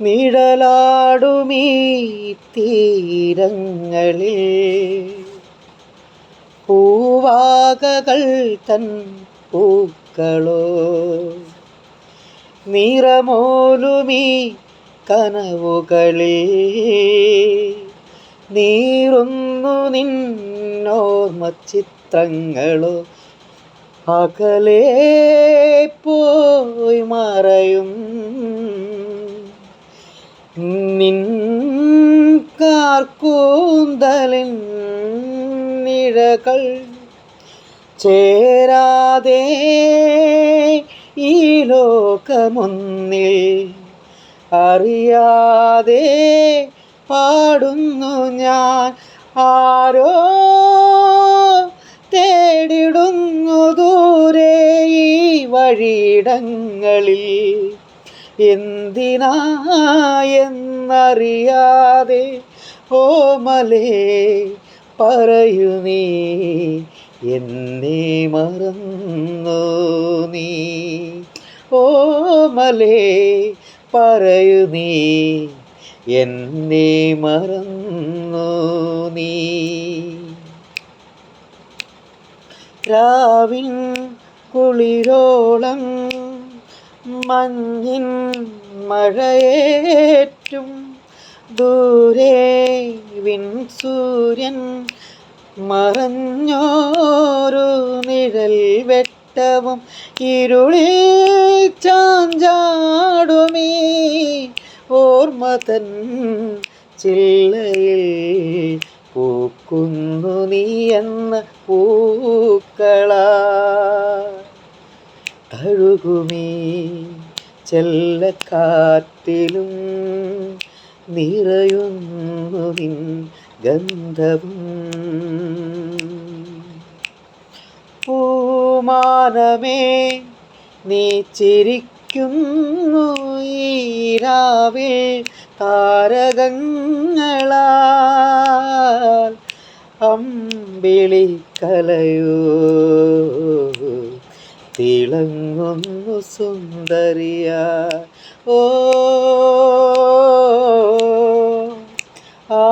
നിഴലാടുമീ തീരങ്ങളിൽ. പൂവാകകൾ തൻ പൂക്കളോ നിറമോലുമീ കനവുകളിൽ. നീറുന്നു നിന്നോർമ്മ ചിത്രങ്ങളോ അകലേ പോയി മറയും. നിൻ കാർക്കൂന്തലിൻ നിഴകൾ ചേരാതെ ഈ ലോകമൊന്നിൽ അറിയാതെ പാടുന്നു ഞാൻ. ആരോ തേടിടുന്നു ദൂരെ ഈ വഴിയിടങ്ങളിൽ എന്തിനായെന്നറിയാതെ ഓമലേ പറയൂ നീ എന്നെ മറന്നു നീ. ഓമലേ പറയൂ നീ എന്നെ മറന്നു നീ. രാവിൻ കുളിരോളം മഞ്ഞിൻ മഴയേറ്റും ദൂരെ വിൻ സൂര്യൻ മറഞ്ഞോരു നിഴൽ വെട്ടവും ഇരുളിൽ ചാഞ്ചാടുമീ ഓർമ്മതൻ ചില്ലയിൽ പൂക്കുന്നു നീ എന്ന പൂക്കളാ. തഴുകുമീ ചെല്ലക്കാറ്റിലും നിറയുന്നു നിൻ ഗന്ധവും. പൂമാനമേ നീ ചിരിക്കുന്നു ഈരാവിൽ രാവിൽ താരകങ്ങളാൽ. അമ്പിളി കലയോ തിളങ്ങുന്നു സുന്ദരിയ. ഓ ആ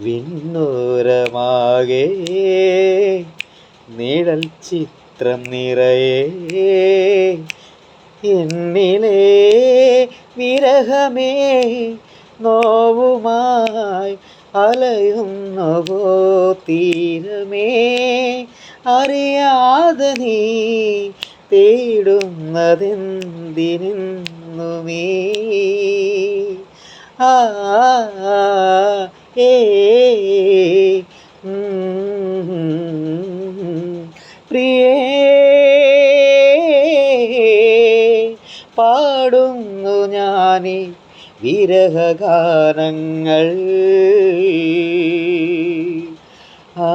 വിണ്ണൂരമാകെ നിഴൽ ചിത്രം നിറയെ. എന്നിലെ വിരഹമേ നോവുമായി അലയുന്നുവോ തീരമേ അറിയാതെ നീ തേടുന്നതെന്തിനുമേ ആ ഏ പ്രിയേ പാടുന്നു ഞാനി വിരഹഗാനങ്ങൾ. ആ